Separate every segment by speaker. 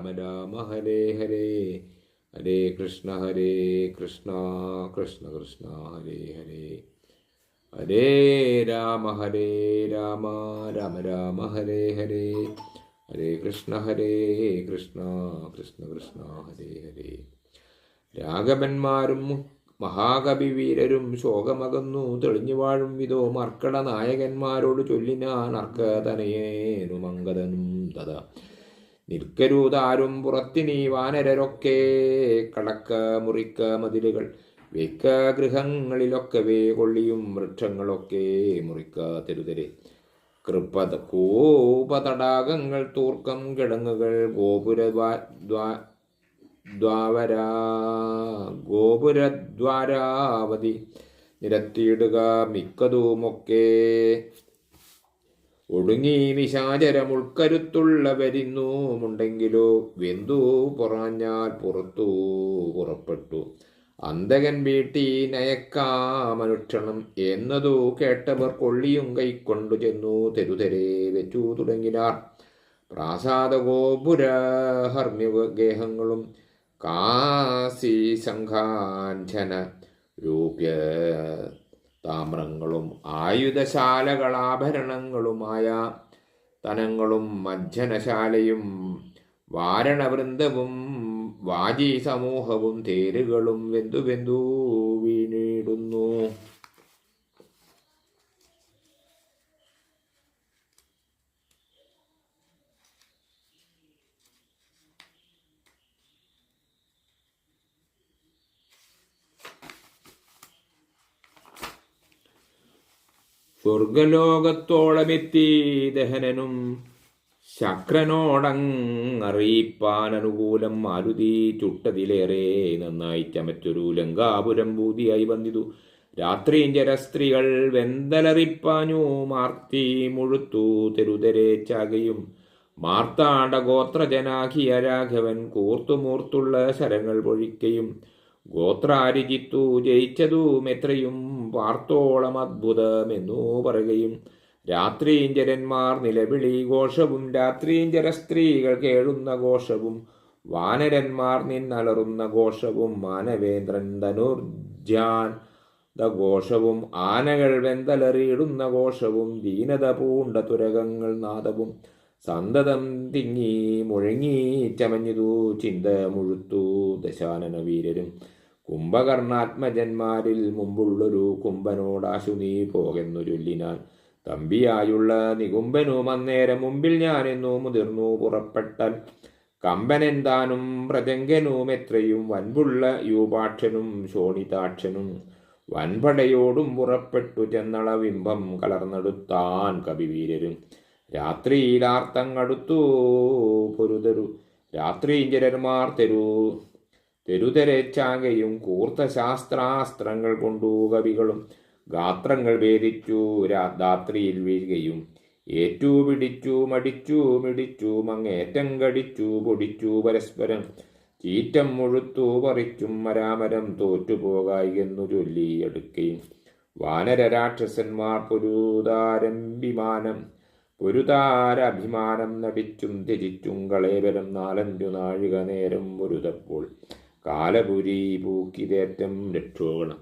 Speaker 1: രാമ രാമ ഹരേ ഹരേ ഹരേ കൃഷ്ണ ഹരേ കൃഷ്ണ കൃഷ്ണ കൃഷ്ണ ഹരേ ഹരേ. ഹരേ രാമ ഹരേ രാമ രാമ രാമ ഹരേ ഹരേ. ഹരേ കൃഷ്ണ ഹരേ കൃഷ്ണ കൃഷ്ണ കൃഷ്ണ ഹരേ ഹരേ. രാഘവന്മാരും മഹാകവി വീരരും ശോകമകന്നു തെളിഞ്ഞു വാഴും വിധോ മർക്കട നായകന്മാരോട് ചൊല്ലിനാൻ അർക്കതനയേനുമങ്കതനും തഥ നിൽക്കരുതാരും പുറത്തിനീ വാനരരൊക്കെ കടക്ക മുറിക്ക മതിലുകൾ. വെക്ക ഗൃഹങ്ങളിലൊക്കവേ കൊള്ളിയും വൃക്ഷങ്ങളൊക്കെ മുറിക്ക തെരുതരെ. കൃപത കോപതടാകങ്ങൾ തൂർക്കം കിടങ്ങുകൾ ഗോപുര ദ്വാവരാ ഗോപുരദ്വാരാവതി നിരത്തിയിടുക മിക്കതുമൊക്കെ ഒടുങ്ങി നിശാചരമുൾക്കരുത്തുള്ളവരിന്നുമുണ്ടെങ്കിലോ വെന്തു പുറഞ്ഞാൽ പുറത്തു പുറപ്പെട്ടു. അന്തകൻ വീട്ടി നയക്കാമനുക്ഷണം എന്നതു കേട്ടവർ കൊള്ളിയും കൈക്കൊണ്ടു ചെന്നു തെരുതെരെ വെച്ചു തുടങ്ങിനാർ. പ്രാസാദ ഗോപുര കാശി സംഘാഞ്ചന രൂപ്യ താമ്രങ്ങളും ആയുധശാലകളാഭരണങ്ങളുമായ തനങ്ങളും മജ്ജനശാലയും വാരണവൃന്ദവും വാജി സമൂഹവും തേരുകളും വെന്തു വെന്തു സ്വർഗലോകത്തോളമെത്തി ദഹനനും ശക്രനോടങ്ങറിയിപ്പാൻ അനുകൂലം മാരുതി ചുട്ടതിലേറെ നന്നായി ചമറ്റൊരു ലങ്കാപുരം ഭൂതിയായി വന്നിതു. രാത്രിഞ്ചര സ്ത്രീകൾ വെന്തലറിപ്പാനു മാർത്തി മുഴുത്തു തെരുതരെ ചാകയും. മാർത്താണ്ട ഗോത്രജനാഖിയ രാഘവൻ കൂർത്തുമൂർത്തുള്ള ശരങ്ങൾ പൊഴിക്കയും. ഗോത്രാരിജിത്തു ജയിച്ചതും എത്രയും പാർത്തോളം അത്ഭുതമെന്നു പറയുകയും രാത്രീഞ്ചരന്മാർ നിലവിളി ഘോഷവും രാത്രീഞ്ചര സ്ത്രീകൾ കേഴുന്ന ഘോഷവും വാനരന്മാർ നിന്നലറുന്ന ഘോഷവും മാനവേന്ദ്രൻ ധനുർജാൻ ഘോഷവും ആനകൾ വെന്തലറിയിടുന്ന ഘോഷവും ദീനത പൂണ്ട തുരകങ്ങൾ നാദവും സന്തതം തിങ്ങി മുഴങ്ങി ചമഞ്ഞിതു ചിന്ത മുഴുത്തു ദശാനന വീരരും കുംഭകർണാത്മജന്മാരിൽ മുമ്പുള്ളൊരു കുംഭനോടാശു നീ പോകെന്നു ചൊല്ലിനാൻ തമ്പിയായുള്ള നികുംബനും അന്നേരം മുമ്പിൽ ഞാനെന്നു മുതിർന്നു പുറപ്പെട്ടാൽ. കമ്പനെന്താനും പ്രജങ്കനും എത്രയും വൻപുള്ള യൂപാക്ഷനും ശോണിതാക്ഷനും വൻപടയോടും പുറപ്പെട്ടു ചെന്നള ബിംബം കലർന്നെടുത്താൻ കവിവീരരും. രാത്രിയിലാർത്തങ്ങടുത്തു പൊരുതരു. രാത്രിഞ്ചരന്മാർ തെരു. തെരുതെരച്ചാകയും കൂർത്ത ശാസ്ത്രാസ്ത്രങ്ങൾ കൊണ്ടു കവികളും ഗാത്രങ്ങൾ ഭേദിച്ചു രാത്രിയിൽ വീഴുകയും ഏറ്റു പിടിച്ചു മടിച്ചു മിടിച്ചു മങ്ങേറ്റം കടിച്ചു പൊടിച്ചു പരസ്പരം ചീറ്റം മുഴുത്തു പറിച്ചും മരാമരം തോറ്റുപോകായി എന്നു ചൊല്ലിയെടുക്കുകയും വാനര രാക്ഷസന്മാർ പൊരുതാരംഭിമാനം പൊരുതാരഭിമാനം നടിച്ചും ത്യജിച്ചും കളേവരം നാലഞ്ചു നാഴിക നേരം പൊരുതപ്പോൾ കാലപുരി പൂക്കിതേറ്റം രക്ഷോകണം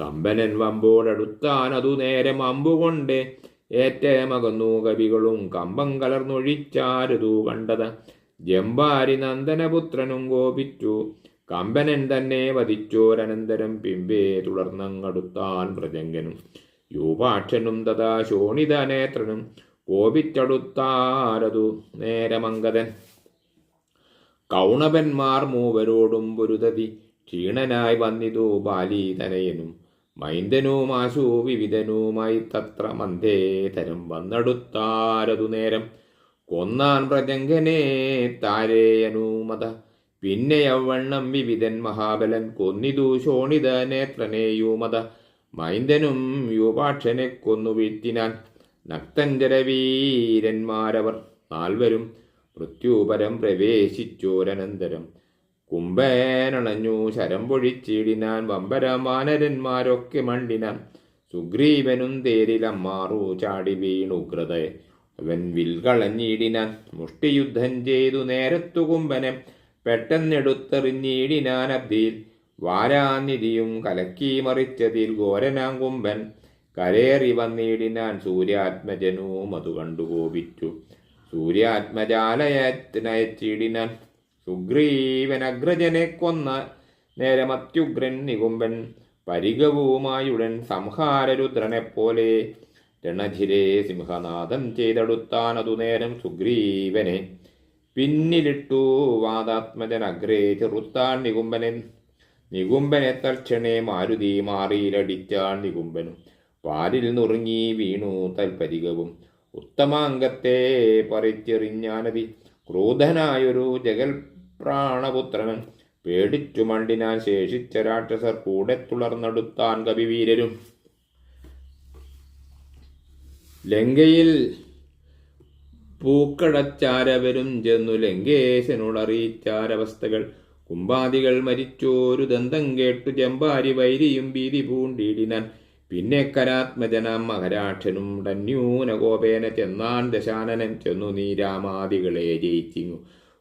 Speaker 1: കമ്പനൻ വമ്പോടടുത്താൻ അതു നേരം അമ്പുകൊണ്ട് ഏറ്റമകന്നു കവികളും കമ്പം കലർന്നൊഴിച്ചാരതു കണ്ടത്. ജമ്പാരി നന്ദനപുത്രനും കോപിച്ചു. കമ്പനൻ തന്നെ വധിച്ചോരനന്തരം പിമ്പേ തുടർന്നങ്ങടുത്താൻ പ്രജങ്കനും. യൂപാക്ഷനും തഥാ ശോണിതനേത്രനും കോപിച്ചടുത്താരതു നേരമംഗതൻ. കൗണവന്മാർ മൂവരോടും പൊരുതതി ക്ഷീണനായി വന്നിതു ബാലീതനയനും. മൈന്ദനുമാശു വിവിധനുമായി തത്ര മന്ദേതരം വന്നെടുത്താരതു നേരം. കൊന്നാൻ പ്രജങ്കനെ താരേയനുമത പിന്നെ യവണ്ണം വിവിധൻ മഹാബലൻ കൊന്നിതു ശോണിത നേത്രനേയുമത മൈന്ദനും യുപാക്ഷനെ കൊന്നു വീഴ്ത്തിനാൻ. നക്തഞ്ചരവീരന്മാരവർ നാൽവരും മൃത്യുപരം പ്രവേശിച്ചോരനന്തരം. കുംഭേനണഞ്ഞു ശരം പൊഴിച്ചിടിനാൻ വമ്പരമാനരന്മാരൊക്കെ മണ്ടിനാൻ. സുഗ്രീവനും തേരിലമ്മാറു ചാടി വീണു ഉഗ്രത അവൻ വിൽകളഞ്ഞിടിനാൻ മുഷ്ടിയുദ്ധം ചെയ്തു നേരത്തു കുംഭനെ പെട്ടെന്നെടുത്തെറിഞ്ഞിടിനാൻ അബ്ദിയിൽ. വാരാനിധിയും കലക്കി മറിച്ചതിൽ ഘോരനാം കുംഭൻ കരേറി വന്നിടിനാൻ സൂര്യാത്മജനവും അത് കണ്ടു കോപിച്ചു. സൂര്യാത്മജാലയത്തിനയച്ചിടിനാൻ സുഗ്രീവനഗ്രജനെ കൊന്ന നേരമത്യുഗ്രൻ നികുംബൻ പരിഗവുമായുടൻ സംഹാരരുദ്രനെപ്പോലെ രണധിരെ സിംഹനാഥം ചെയ്തെടുത്താൻ അതു നേരം സുഗ്രീവനെ പിന്നിലിട്ടു വാദാത്മജൻ അഗ്രേ ചെറുത്താൻ നികുംബനെ നികുംബനെ തൽക്ഷണേ മാരുതി മാറിയിലടിച്ചാൻ നികുംബനും പാലിൽ നുറുങ്ങി വീണു തൽപരികവും. ഉത്തമാംഗത്തെ പറിച്ചെറിഞ്ഞാനതി. ക്രൂധനായൊരു ജഗൽ പ്രാണപുത്രനും പേടിച്ചു മണ്ടിനാൻ ശേഷിച്ച രാക്ഷസർ കൂടെ തുളർന്നെടുത്താൻ കവിവീരരും. ലങ്കയിൽ പൂക്കടച്ചാരവരും ചെന്നു ലങ്കേശനോടറിയിച്ചാരവസ്ഥകൾ. കുമ്പാദികൾ മരിച്ചോരു ദന്തം കേട്ടു ചെമ്പാരി വൈരിയും ഭീതി പൂണ്ടിടിനാൻ. പിന്നെ കരാത്മജനാം മഹരാക്ഷനും ഡന്യൂനകോപേന ചെന്നാൻ ദശാനനൻ ചെന്നു നീ രാമാദികളെ ജയിച്ചിങ്ങു.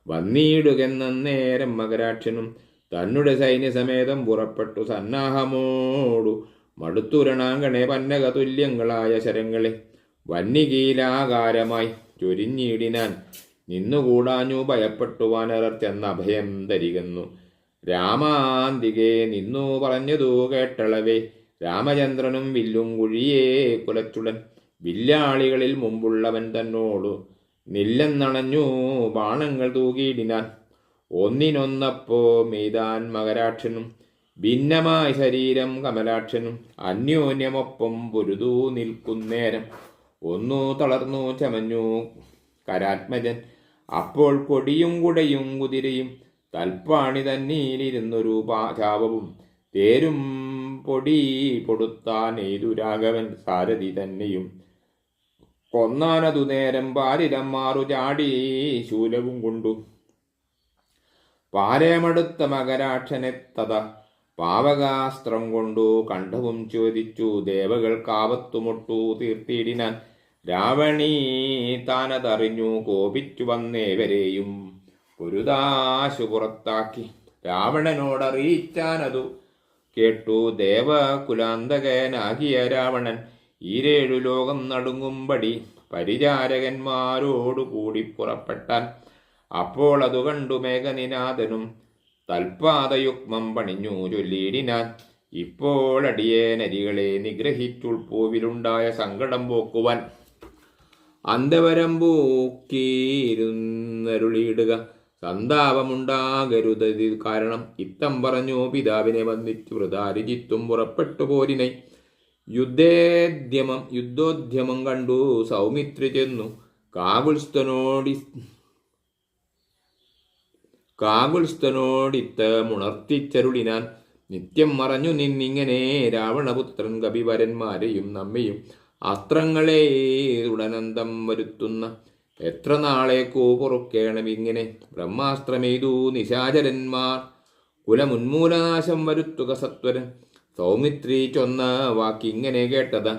Speaker 1: വന്നിടുകെന്നേരം മകരാക്ഷനും തന്നുടെ സൈന്യസമേതം പുറപ്പെട്ടു സന്നാഹമോടു. മടുത്തുരണാങ്കണെ പന്നക തുല്യങ്ങളായ ശരങ്ങളെ വന്യകീലാകാരമായി ചൊരിഞ്ഞിടിനാൻ നിന്നുകൂടാഞ്ഞു ഭയപ്പെട്ടു വാനറർ ചെന്ന അഭയം ധരികുന്നു രാമാന്തികെ നിന്നു പറഞ്ഞതു കേട്ടളവേ. രാമചന്ദ്രനും വില്ലും കുഴിയേ കുലച്ചുടൻ വില്ലാളികളിൽ മുമ്പുള്ളവൻ തന്നോടു നില്ലെന്നണഞ്ഞു ബാണങ്ങൾ തൂകിയിടിനാൻ. ഒന്നിനൊന്നപ്പോ മെയ്താൻ മകരാക്ഷനും ഭിന്നമായ ശരീരം കമലാക്ഷനും. അന്യോന്യമൊപ്പം പൊരുതൂ നിൽക്കുന്നേരം. ഒന്നു തളർന്നു ചമഞ്ഞു കരാത്മജൻ. അപ്പോൾ കൊടിയും കുടയും കുതിരയും തൽപ്പാണി തന്നീലിരുന്നൊരു പാചാപവും തേരും പൊടി പൊടുത്താൻ ഏതു രാഘവൻ സാരഥി തന്നെയും. കൊന്നാനതു നേരം പാലിലമ്മാറു ചാടി ശൂലവും കൊണ്ടു. പാരേമടുത്ത മകരാക്ഷനെ തഥ പാവകാസ്ത്രം കൊണ്ടു കണ്ഠവും ചോദിച്ചു. ദേവകൾ കാവത്തുമുട്ടു തീർത്തിയിടിനാൻ രാവണീ താനതറിഞ്ഞു കോപിച്ചു വന്നേവരെയും പൊരുതാശു പുറത്താക്കി. രാവണനോടറിയിച്ചാനതു കേട്ടു ദേവകുലാന്തകനാകിയ രാവണൻ. ഈരേഴു ലോകം നടുങ്ങുമ്പടി പരിചാരകന്മാരോടുകൂടി പുറപ്പെട്ടാൻ. അപ്പോൾ അതു കണ്ടു മേഘനിനാഥനും തൽപാദയുഗ്മം പണിഞ്ഞു ചൊല്ലിയിടിനാൻ. ഇപ്പോൾ അടിയേ നരികളെ നിഗ്രഹിച്ചുൾപ്പൂവിലുണ്ടായ സങ്കടം പോക്കുവാൻ. അന്തവരം പൂക്കിയിരുന്നരുളിയിടുക. സന്താപമുണ്ടാകരുതത് കാരണം ഇത്തം പറഞ്ഞു പിതാവിനെ വന്നിച്ചു വൃതാരിജിത്തും പുറപ്പെട്ടു പോരിനെ. യുദ്ധേദ്യമം യുദ്ധോദ്യമം കണ്ടു സൗമിത്രി ചെന്നു. കാകുൽസ്തനോടി കാകുൽസ്തനോടിത്ത് മുണർത്തിച്ചരുളിനാൻ. നിത്യം മറഞ്ഞു നിന്നിങ്ങനെ രാവണപുത്രൻ കപിവരന്മാരെയും നമ്മയും അസ്ത്രങ്ങളെ ഉടനന്തം വരുത്തുന്ന. എത്ര നാളേക്കോ പൊറുക്കേണം ഇങ്ങനെ ബ്രഹ്മാസ്ത്രമെയ്തു നിശാചരന്മാർ. കുലമുന്മൂലനാശം വരുത്തുക സത്വരൻ സൗമിത്രി ചൊന്ന വാക്കിങ്ങനെ കേട്ടത്.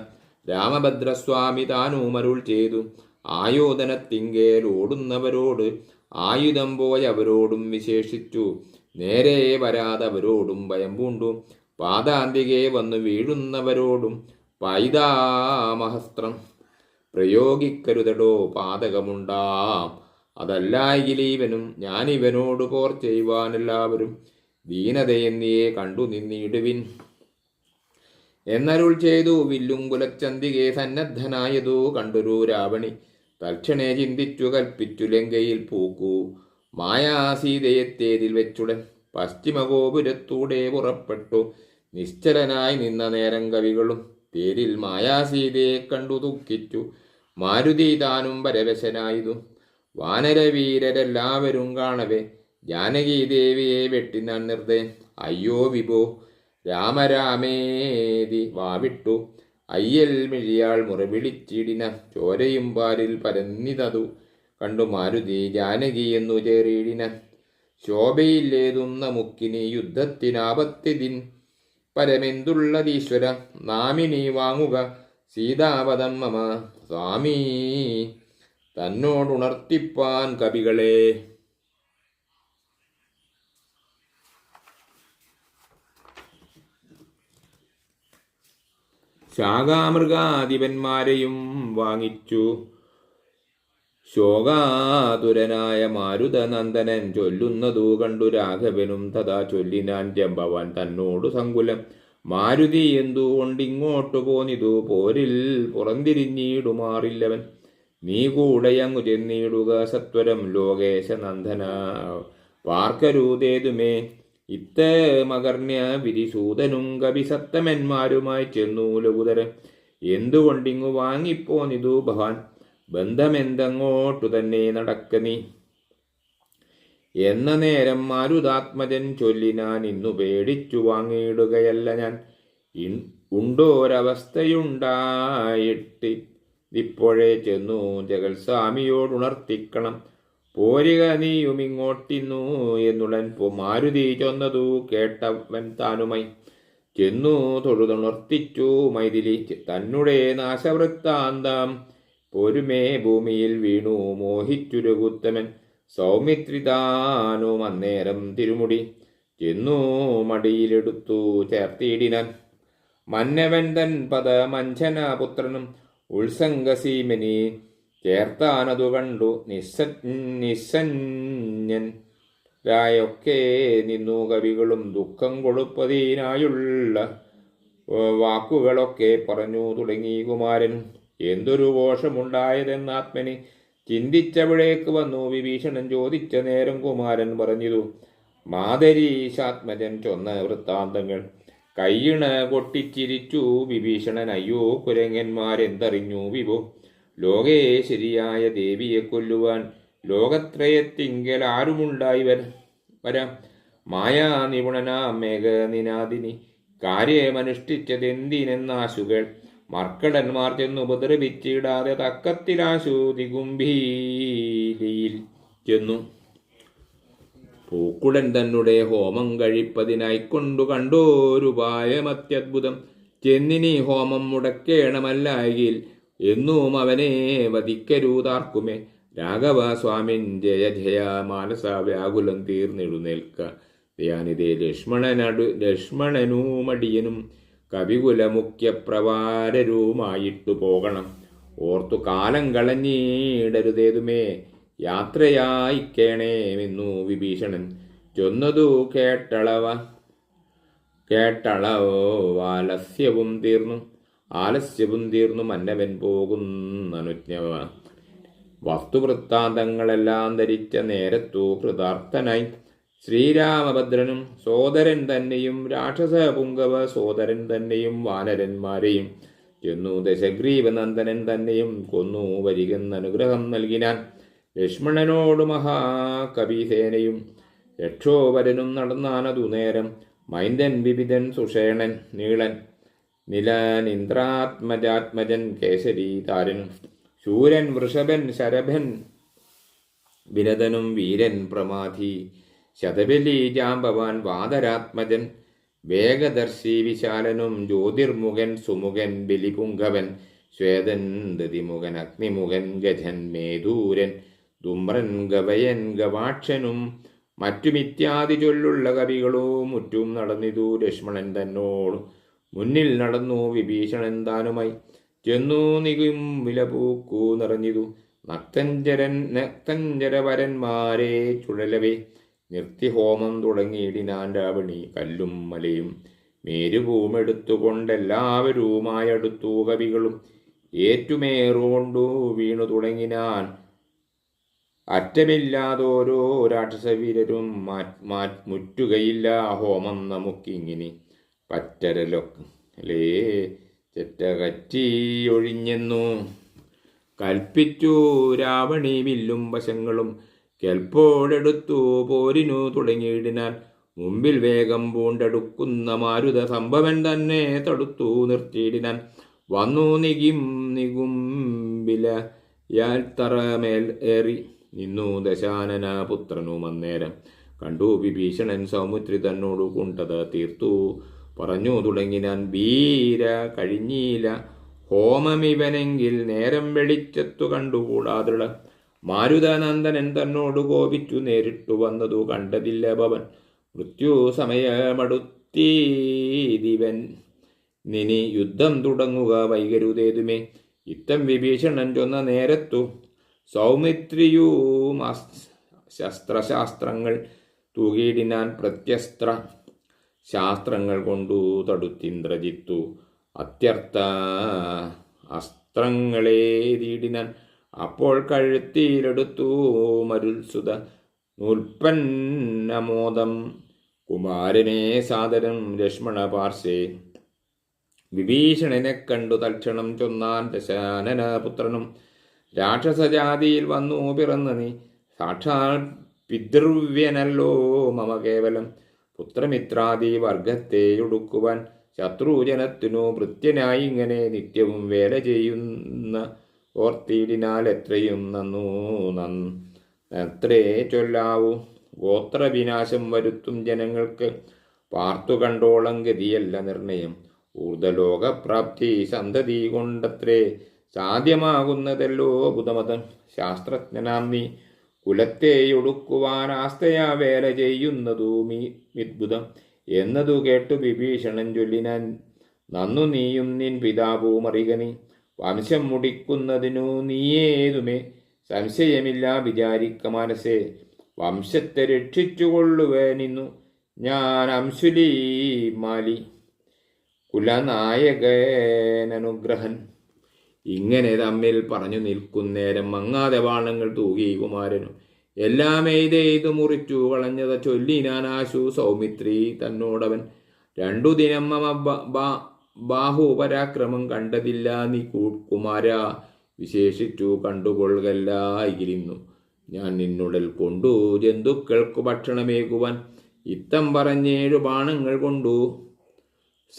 Speaker 1: രാമഭദ്രസ്വാമി താനൂമരുൾ ചെയ്തു. ആയോധനത്തിങ്കേൽ ഓടുന്നവരോട് ആയുധം പോയവരോടും വിശേഷിച്ചു. നേരെ വരാതവരോടും ഭയം പൂണ്ടു. പാതാന്തികെ വന്നു വീഴുന്നവരോടും പൈതാമഹസ്ത്രം. പ്രയോഗിക്കരുതടോ പാതകമുണ്ടാം. അതല്ലായിലീവനും ഞാനിവനോട് പോർ ചെയ്യുവാനെല്ലാവരും ദീനതയെന്നിയെ കണ്ടു നിന്നിടുവിൻ. എന്നരുൾ ചെയ്തു വില്ലും കുലച്ചന്തികെ സന്നദ്ധനായതു കണ്ടൊരു രാവണി തൽക്ഷണേ ചിന്തിച്ചു കൽപ്പിച്ചു ലങ്കയിൽ പൂക്കൂ. മായാസീതയെത്തേതിൽ വെച്ചുടൻ പശ്ചിമഗോപുരത്തൂടെ പുറപ്പെട്ടു. നിശ്ചലനായി നിന്ന നേരം കവികളും തേരിൽ മായാസീതയെ കണ്ടു ദുഃഖിച്ചു. മാരുതി താനും പരവശനായതു. വാനരവീരരെല്ലാവരും കാണവേ. ജാനകി ദേവിയെ വെട്ടിനാൻ നിർദ്ദേ. അയ്യോ വിഭോ രാമരാമേതി വാവിട്ടു. അയ്യൽ മിഴിയാൾ മുറവിളിച്ചിടിന ചോരയും പാലിൽ പരന്നിതതു. കണ്ടു മാരുതി ജാനകി എന്നു ചേറിയിടിന. ശോഭയില്ലേതുന്ന മുക്കിനി യുദ്ധത്തിനാപത്തിതിൻ. പരമെന്തുള്ളതീശ്വര? നാമിനി വാങ്ങുക. സീതാപദം മമ. സ്വാമീ തന്നോടുണർത്തിപ്പാൻ കവികളെ. ശാഖാമൃഗാധിപന്മാരെയും വാങ്ങിച്ചു. ശോകാതുരനായ മാരുതനന്ദനൻ ചൊല്ലുന്നതു കണ്ടു രാഘവനും തഥാ ചൊല്ലിനാൻ ജംബവാൻ തന്നോടു സങ്കുലം. മാരുതി എന്തുകൊണ്ടിങ്ങോട്ടു പോന്നിതു? പോരിൽ പുറന്തിരിഞ്ഞിടുമാറില്ലവൻ. നീ കൂടെയങ്ങു ചെന്നിടുക സത്വരം ലോകേശനന്ദന. പാർക്കരൂതേതുമേ? ഇത്ത മകർണ്യ വിരിസൂതനും കവിസത്തമന്മാരുമായി ചെന്നു ലഘുതരൻ. എന്തുകൊണ്ടിങ്ങു വാങ്ങിപ്പോന്നിതു ഭവാൻ? ബന്ധമെന്തങ്ങോട്ടു തന്നെ നടക്ക നീ എന്ന നേരം മാരുതാത്മജൻ ചൊല്ലിനാൻ ഇന്നു പേടിച്ചു വാങ്ങിയിടുകയല്ല ഞാൻ. ഉണ്ടോരവസ്ഥയുണ്ടായിട്ട്. ഇപ്പോഴേ ചെന്നു ജഗത്സ്വാമിയോടുണർത്തിക്കണം. പോരിക നീയും ഇങ്ങോട്ടിന്നു എന്നുടൻ പോ മാരുതി ചൊന്നതു കേട്ടവൻ താനുമായി. ചെന്നു തൊഴുതുണർത്തിച്ചു മൈഥിലി. തന്നുടേ നാശവൃത്താന്തം. പൊരുമേ ഭൂമിയിൽ വീണു മോഹിച്ചു രഘുത്തമൻ സൗമിത്രിതാനും അന്നേരം തിരുമുടി. ചെന്നു മടിയിലെടുത്തു ചേർത്തിയിടിനാൻ മന്നവൻ തൻ പദ മഞ്ജന പുത്രനും ഉത്സംഗസീമനി. ചേർത്താനതു കണ്ടു നിസ്സ നിസ്സഞ്ജൻ രായൊക്കെ നിന്നു കവികളും ദുഃഖം കൊടുപ്പതിനായുള്ള വാക്കുകളൊക്കെ പറഞ്ഞു തുടങ്ങി കുമാരൻ. എന്തൊരു ദോഷമുണ്ടായതെന്നാത്മനി ചിന്തിച്ചവിടേക്ക് വന്നു. വിഭീഷണൻ ചോദിച്ച നേരം കുമാരൻ പറഞ്ഞിതു മാതരീശാത്മജൻ ചൊന്ന വൃത്താന്തങ്ങൾ. കയ്യിണ കൊട്ടിച്ചിരിച്ചു വിഭീഷണൻ അയ്യോ കുരങ്ങന്മാരെന്തറിഞ്ഞു? വിഭോ ലോകേശ്വരിയായ ദേവിയെ കൊല്ലുവാൻ ലോകത്രയത്തിങ്കൽ ആരുമുണ്ടായി വര വരാം. മായാ നിപുണനാ മേഘനിനാദിനി. കാര്യമനുഷ്ഠിച്ചതെന്തിനെന്നാശുകൾ. മർക്കടന്മാർ ചെന്ന് ഉപദ്രവിച്ചിടാതെ തക്കത്തിലാശു ദിഗുംഭീലിയിൽ ചെന്നു. പൂക്കുടൻ തന്നെ ഹോമം കഴിപ്പതിനായി കൊണ്ടു കണ്ടോരുപായമത്യദ്ഭുതം ചെന്നിനി ഹോമം മുടക്കേണമല്ലായിൽ എന്നും അവനെ വധിക്കരുതാർക്കുമേ. രാഘവ സ്വാമിൻ ജയ ജയ മാനസ വ്യാകുലം തീർന്നിടുന്നേൽക്ക ദയാനിതേ ലക്ഷ്മണനടു ലക്ഷ്മണനുമടിയനും കവികുല മുഖ്യപ്രവാരരുമായിട്ടു പോകണം. ഓർത്തു കാലം കളഞ്ഞിടരുതേതുമേ യാത്രയായിക്കേണേമെന്നു വിഭീഷണൻ ചൊന്നതു കേട്ടളവ കേട്ടളവാലസ്യവും തീർന്നു ആലസ്യവും തീർന്നു മന്നവൻ പോകുന്നനുജ്ഞവ. വസ്തുവൃത്താന്തങ്ങളെല്ലാം ധരിച്ച നേരത്തു കൃതാർത്ഥനായി ശ്രീരാമഭദ്രനും സോദരൻ തന്നെയും രാക്ഷസ പുങ്കവ സോദരൻ തന്നെയും വാനരന്മാരെയും ചെന്നു ദശഗ്രീവനന്ദനൻ തന്നെയും കൊന്നു വരികെന്ന് അനുഗ്രഹം നൽകിനാൻ ലക്ഷ്മണനോട് മഹാകവിസേനയും രക്ഷോവരനും നടന്നാനതു നേരം മൈന്ദൻ വിവിധൻ സുഷേണൻ നീളൻ നിലനിന്ദ്രാത്മജാത്മജൻ കേശരി താരനും ശൂരൻ വൃഷഭൻ ശരഭൻ വിരതനും വീരൻ പ്രമാധി ശതബലി ഭവാൻ വാദരാത്മജൻ വേഗദർശി വിശാലനും ജ്യോതിർമുഖൻ സുമുഖൻ ബലിപുങ്കവൻ ശ്വേതൻ ദതിമുഖൻ അഗ്നിമുഖൻ ഗജൻ മേധൂരൻ ദുമ്രൻ ഗവയൻ ഗവാക്ഷനും മറ്റുമിത്യാദി ചൊല്ലുള്ള കവികളോ മുറ്റും നടന്നിതു ലക്ഷ്മണൻ തന്നോട്. മുന്നിൽ നടന്നു വിഭീഷണൻ താനുമായി ചെന്നു നികും വിലപൂക്കൂ നിറഞ്ഞിതു. നക്തഞ്ചരൻ നക്തഞ്ചരവരന്മാരെ ചുഴലവേ നിർത്തിഹോമം തുടങ്ങിയിടിനാൻ രാവണി കല്ലും മലയും മേരുഭൂമെടുത്തുകൊണ്ടെല്ലാവരുമായടുത്തു കവികളും ഏറ്റുമേറുകൊണ്ടു വീണു തുടങ്ങിനാൻ അറ്റമില്ലാതോരോ രാക്ഷസവീരരും മുറ്റുകയില്ല ഹോമം നമുക്കിങ്ങനെ പറ്റരലൊക്കെ ചെറ്റകറ്റിയൊഴിഞ്ഞെന്നു കൽപ്പിച്ചു രാവണി വില്ലും വശങ്ങളും കെൽപ്പോടെടുത്തു പോരിനു തുടങ്ങിയിടിനാൽ മുമ്പിൽ വേഗം പൂണ്ടെടുക്കുന്ന മാരുത സംഭവൻ തന്നെ തടുത്തു നിർത്തിയിടിനാൻ വന്നു നികിം നികുംബില യാൽത്തറമേൽ ഏറി നിന്നു ദശാനന പുത്രനും അന്നേരം കണ്ടു വിഭീഷണൻ സൗമിത്രി തന്നോട് കൊണ്ടത് തീർത്തു. പറഞ്ഞു തുടങ്ങിനാൻ വീര കഴിഞ്ഞീല ഹോമമിവനെങ്കിൽ നേരം വെളിച്ചത്തു കണ്ടുകൂടാതുള്ള മാരുതാനന്ദനൻ തന്നോട് കോപിച്ചു? നേരിട്ടു വന്നതു കണ്ടതില്ല ഭവൻ. മൃത്യു സമയമടുത്തീതിവൻ. നിനി യുദ്ധം തുടങ്ങുക വൈകരുതേതുമേ. ഇത്തം വിഭീഷണൻ ചൊന്ന നേരത്തു സൗമിത്രിയും ശസ്ത്രശാസ്ത്രങ്ങൾ തൂകിയിടിനാൻ പ്രത്യസ്ത്ര ശാസ്ത്രങ്ങൾ കൊണ്ടു തടുത്തിന്ദ്രജിത്തു. അത്യർത്ഥ അസ്ത്രങ്ങളെ തീടിനാൻ അപ്പോൾ കഴുത്തിയിലെടുത്തു മരുത്സുത നൂൽപ്പന്നമോദം കുമാരനെ സാദരം ലക്ഷ്മണ പാർശ്വേ. വിഭീഷണനെ കണ്ടു തൽക്ഷണം ചൊന്നാൻ ദശാനന പുത്രനും രാക്ഷസജാതിയിൽ വന്നു പിറന്ന നീ. സാക്ഷാൽ പിതൃവ്യനല്ലോ മമ കേവലം. പുത്രമിത്രാദി വർഗത്തെ ഒടുക്കുവാൻ ശത്രുജനത്തിനു ഭൃത്യനായി ഇങ്ങനെ നിത്യവും വേല ചെയ്യുന്ന ഓർത്തിയിടിനാൽ എത്രയും നന്നു എത്രേ ചൊല്ലാവൂ. ഗോത്രവിനാശം വരുത്തും ജനങ്ങൾക്ക് പാർത്തു കണ്ടോളം ഗതിയല്ല നിർണയം. ഊർധലോകപ്രാപ്തി സന്തതി കൊണ്ടത്രേ സാധ്യമാകുന്നതല്ലോ ബുധമതം ശാസ്ത്രജ്ഞനാം നീ കുലത്തെ ഒടുക്കുവാൻ ആസ്തയാ വേല ചെയ്യുന്നതു മീ വിദ്ഭുതം എന്നതു കേട്ടു വിഭീഷണൻ ചൊല്ലിനാൻ നന്നു നീയും നിൻ പിതാവും അറികനി. വംശം മുടിക്കുന്നതിനു നീയേതുമേ? സംശയമില്ല വിചാരിക്ക മനസ്സേ. വംശത്തെ രക്ഷിച്ചുകൊള്ളുവേനിന്നു ഞാൻ അംശുലി മാലി. കുലനായകനുഗ്രഹൻ ഇങ്ങനെ തമ്മിൽ പറഞ്ഞു നിൽക്കുന്നേരം മങ്ങാതെ ബാണങ്ങൾ തൂകി കുമാരനു. എല്ലാം എയ്തെയ്തു മുറിച്ചു കളഞ്ഞത ചൊല്ലിനാനാശു സൗമിത്രി തന്നോടവൻ. രണ്ടു ദിനം ബാഹുപരാക്രമം കണ്ടതില്ല നീ കുമാര. വിശേഷിച്ചു കണ്ടുകൊള്ളുകല്ലായിരുന്നു ഞാൻ നിന്നുടൽ കൊണ്ടു ജന്തുക്കൾക്ക് ഭക്ഷണമേകുവാൻ ഇത്തം പറഞ്ഞേഴു ബാണങ്ങൾ കൊണ്ടു.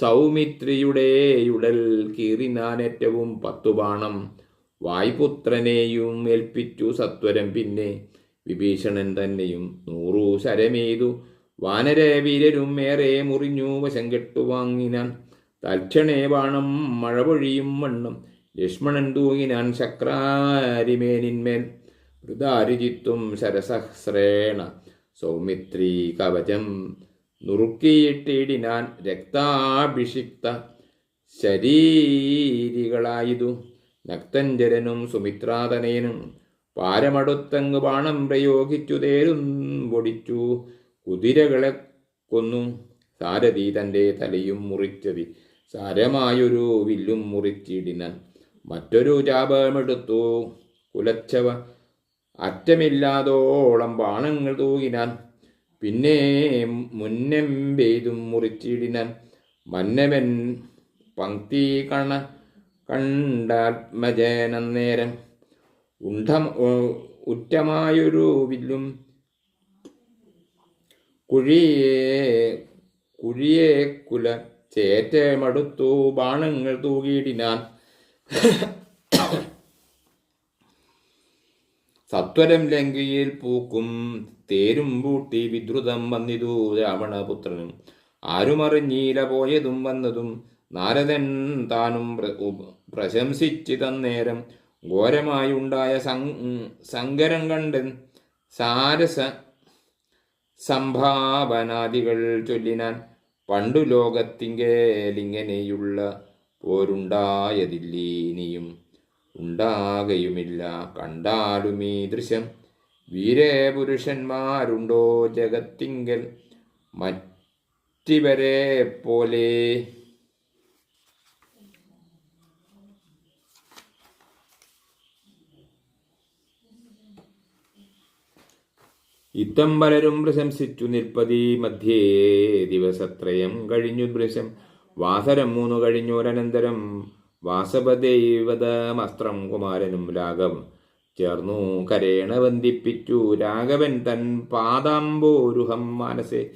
Speaker 1: സൗമിത്രിയുടെ ഉടൽ കീറിനാൻ ഏറ്റവും പത്തു ബാണം വായ്പുത്രനെയും ഏൽപ്പിച്ചു സത്വരം പിന്നെ. വിഭീഷണൻ തന്നെയും നൂറു ശരമേതു. വാനരവീരരും ഏറെ മുറിഞ്ഞു വശം കെട്ടു വാങ്ങിനാൻ തൽക്ഷണേ ബാണം മഴ പൊഴിയും മണ്ണും ലക്ഷ്മണൻ തൂങ്ങിനാൻ ശക്രാരിമേനിന്മേൽ വൃതാരുചിത്വം ശരസഹസ്രേണ സൗമിത്രി കവചം നുറുക്കിയിട്ടിടിനാൻ രക്താഭിഷിക്ത ശരീരികളായതു. നക്തഞ്ചരനും സുമിത്രാതനേനും പാരമടുത്തങ്ങ് ബാണം പ്രയോഗിച്ചു തേരും പൊടിച്ചു കുതിരകളെ കൊന്നു. സാരഥി തന്റെ തലയും മുറിച്ചതി സാരമായൊരു വില്ലും മുറിച്ചിടിനാൻ. മറ്റൊരു ചാപമെടുത്തു കുലച്ചവ അറ്റമില്ലാതോളം ബാണങ്ങൾ തൂകിനാൻ. പിന്നെ മുന്നം പെയ്തും മുറിച്ചിടിനാൻ. മന്നവൻ പങ്ക്തി കണ കണ്ടാത്മജനന്നേരം ഉണ്ടം ഉറ്റമായൊരു വില്ലും കുഴിയെ കുഴിയെ കുല ചേറ്റമടുത്തു ബാണങ്ങൾ തൂകിയിടിനാൻ. സത്വരം ലങ്കയിൽ പൂക്കും തേരും പൂട്ടി വിദ്രുതം വന്നിതു രാവണപുത്രനും. ആരുമറിഞ്ഞീല പോയതും വന്നതും നാരദൻ താനും പ്രശംസിച്ച് തന്നേരം ഘോരമായുണ്ടായ ഉണ്ടായ സങ്കരം കണ്ടൻ സാരസ സംഭാവനാദികൾ ചൊല്ലിനാൻ. പണ്ടു ലോകത്തിങ്കേലിങ്ങനെയുള്ള പോരുണ്ടായതില്ലീനിയും ഉണ്ടാകയുമില്ല. കണ്ടാലും ഈ ദൃശ്യം. വീരേ പുരുഷന്മാരുണ്ടോ ജഗത്തിങ്കൽ മറ്റിവരെ പോലെ ഇത്തം പലരും പ്രശംസിച്ചു നിൽപ്പതി മധ്യേ ദിവസത്രയം കഴിഞ്ഞു ദൃശ്യം. വാസരം മൂന്നു കഴിഞ്ഞോരനന്തരം വാസപദൈവതമസ്ത്രം കുമാരനും രാഘവം ചേർന്നു കരേണ ബന്ധിപ്പിച്ചു. രാഘവൻ തൻ പാദാംബോരുഹം മനസ്സെ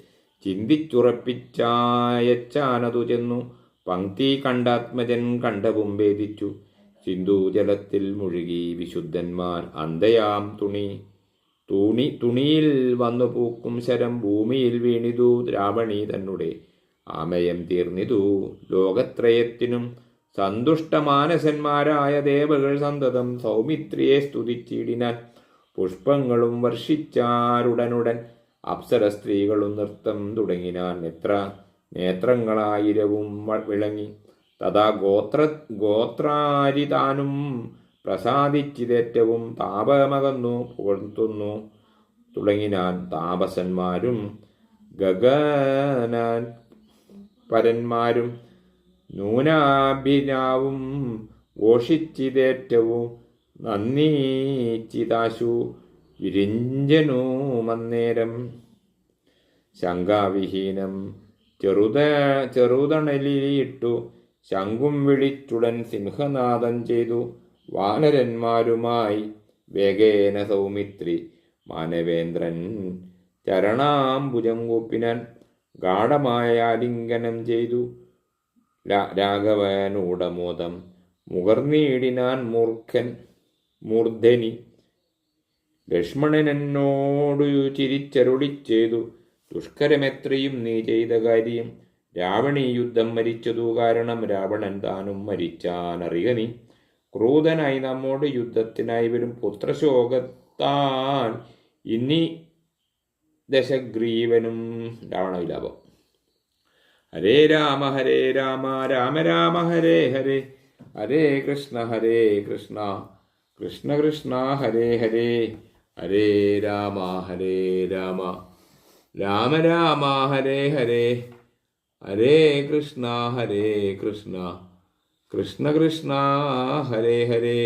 Speaker 1: ചിന്തിച്ചുറപ്പിച്ചായച്ചാനതു ചെന്നു. പങ്ക്തി കണ്ടാത്മജൻ കണ്ടവും ഭേദിച്ചു സിന്ധുജലത്തിൽ മുഴുകി വിശുദ്ധന്മാർ അന്തയാം തുണി. തുണി തുണിയിൽ വന്നു പൂക്കും ശരം ഭൂമിയിൽ വീണിതു ദ്രാവണി തന്നെ ആമയം തീർന്നിതു. ലോകത്രയത്തിനും സന്തുഷ്ടമാനസന്മാരായ ദേവകൾ സന്തതം സൗമിത്രിയെ സ്തുതിച്ചിടിനാൽ പുഷ്പങ്ങളും വർഷിച്ചാരുടനുടൻ അപ്സര സ്ത്രീകളും നൃത്തം തുടങ്ങിനാൻ എത്ര നേത്രങ്ങളായിരവും വിളങ്ങി. തഥാ ഗോത്ര ഗോത്രാരിതാനും പ്രസാദിച്ചിതേറ്റവും താപമകന്നു പുകഴ്ത്തുന്നു. തുടങ്ങിനാൻ താപസന്മാരും ഗഗനാൻ പരന്മാരും നൂനാഭിനാവും ഘോഷിച്ചിതേറ്റവും നന്ദിച്ചിതാശു വിരിഞ്ചനുമന്നേരം. ശങ്കാവിഹീനം ചെറുത ചെറുതണലിയിട്ടു ശംഖും വിളിച്ചുടൻ സിംഹനാദം ചെയ്തു. വാനരന്മാരുമായി വേഗേന സൗമിത്രി മാനവേന്ദ്രൻ ചരണാംബുജം കൂപ്പിനാൻ ഗാഠമായ ആലിംഗനം ചെയ്തു. രാഘവനൂടമോദം മുകർന്നീടിനാൻ മൂർഖൻ മൂർധനി ലക്ഷ്മണനെന്നോടു ചിരിച്ചരുളി ചെയ്തു ദുഷ്കരമെത്രയും നീ ചെയ്ത കാര്യം രാവണി യുദ്ധം മരിച്ചതു കാരണം രാവണൻ താനും മരിച്ചാനറിയ നീ. ക്രൂതനായി നമ്മോട് യുദ്ധത്തിനായി വരും പുത്രശോകത്താൻ ഇനി ദശഗ്രീവനും രാവണവിലാപം. ഹരേ രാമ ഹരേ രാമ രാമ രാമ ഹരേ ഹരേ ഹരേ കൃഷ്ണ ഹരേ കൃഷ്ണ കൃഷ്ണ കൃഷ്ണ ഹരേ ഹരേ ഹരേ രാമ ഹരേ രാമ രാമ രാമ ഹരേ ഹരേ ഹരേ കൃഷ്ണ ഹരേ കൃഷ്ണ. കൃഷ്ണ കൃഷ്ണ ഹരേ ഹരേ.